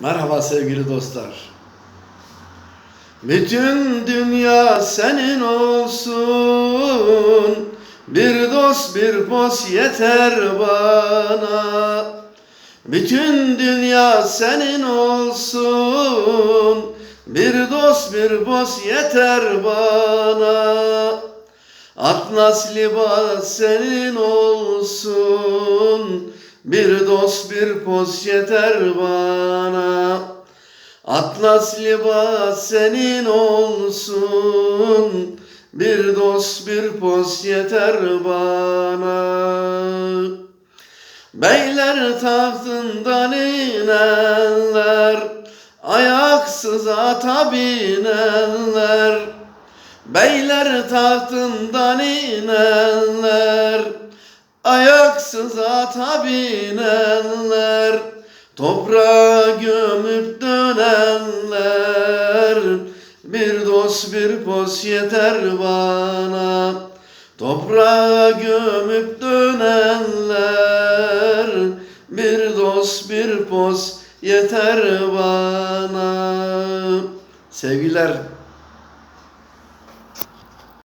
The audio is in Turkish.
Merhaba sevgili dostlar. Bütün dünya senin olsun. Bir dost bir poz yeter bana. Bütün dünya senin olsun. Bir dost bir poz yeter bana. Atlas libas senin olsun. Bir dost bir poz yeter bana. Atlas libas senin olsun. Bir dost bir poz yeter bana. Beyler tahtından inenler, ayaksız ata binenler. Beyler tahtından inenler, ayaksız ata binenler. Toprağa gömüp dönenler, bir dost bir poz yeter bana. Toprağa gömüp dönenler Bir dost bir poz yeter bana Sevgiler